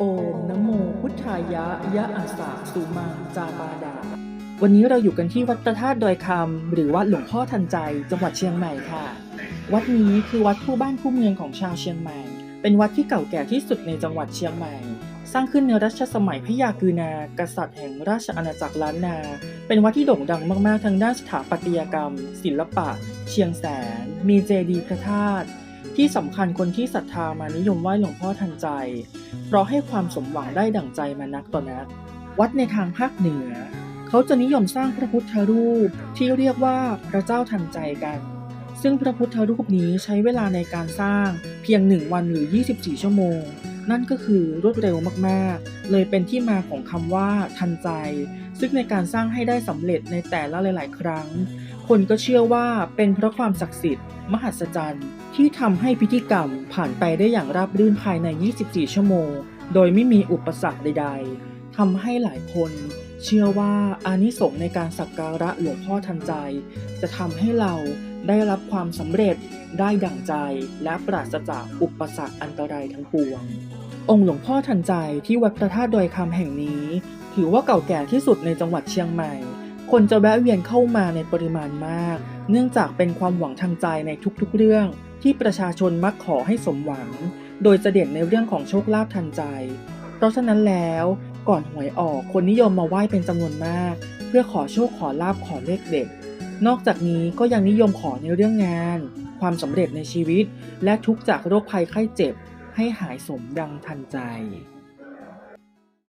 โอมนะโมพุทธายะ ยะอาสาสุมังจาปาดา วันนี้เราอยู่กันที่วัดพระธาตุดอยคำหรือวัดหลวงพ่อทันใจ จังหวัดเชียงใหม่ค่ะ วัดนี้คือวัดคู่บ้านคู่เมืองของชาวเชียงใหม่ เป็นวัดที่เก่าแก่ที่สุดในจังหวัดเชียงใหม่ สร้างขึ้นในรัชสมัยพระยากือนากษัตริย์แห่งราชอาณาจักรล้านนา เป็นวัดที่โด่งดังมาก ๆ ทางด้านสถาปัตยกรรม ศิลปะ เชียงแสน มีเจดีย์พระธาตุ ที่สำคัญคนที่ศรัทธามานิยมไหว้หลวงพ่อทันใจ เพราะให้ความสมหวังได้ดั่งใจมานักต่อนัก วัดในทางภาคเหนือ เขาจะนิยมสร้างพระพุทธรูปที่เรียกว่าพระเจ้าทันใจกัน ซึ่งพระพุทธรูปนี้ใช้เวลาในการสร้างเพียง1วันหรือ 24 ชั่วโมง นั่นก็คือรวดเร็วมากๆ เลยเป็นที่มาของคำว่า ทันใจ ซึ่งในการสร้างให้ได้สำเร็จในแต่ละหลาย ๆ ครั้ง คนก็เชื่อว่าเป็นเพราะความศักดิ์สิทธิ์ มหัศจรรย์ ที่ทำให้พิธีกรรมผ่านไปได้อย่างราบรื่นภายใน 24 ชั่วโมง โดยไม่มีอุปสรรคใด ๆทำให้หลายคน เชื่อว่าอานิสงส์ในการสักการะหลวงพ่อทันใจ จะทำให้เราได้รับความสำเร็จได้ดั่งใจและปราศจากอุปสรรคอันตรายทั้งปวง องค์หลวงพ่อทันใจที่วัดพระธาตุดอยคำแห่งนี้ ถือว่าเก่าแก่ที่สุดในจังหวัดเชียงใหม่ คนจะแวะเวียนเข้ามาในปริมาณมาก เนื่องจากเป็นความหวังทางใจในทุกๆเรื่อง ที่ประชาชนมักขอให้สมหวัง โดยจะเด่นในเรื่องของโชคลาภทันใจ เพราะฉะนั้นแล้ว ก่อนหวยออกคนนิยมมาไหว้เป็นจำนวนมาก เพื่อขอโชคขอลาบขอเลขเด็ด นอกจากนี้ก็ยังนิยมขอในเรื่องงาน ความสำเร็จในชีวิต และทุกจากโรคภัยไข้เจ็บ ให้หายสมดังทันใจ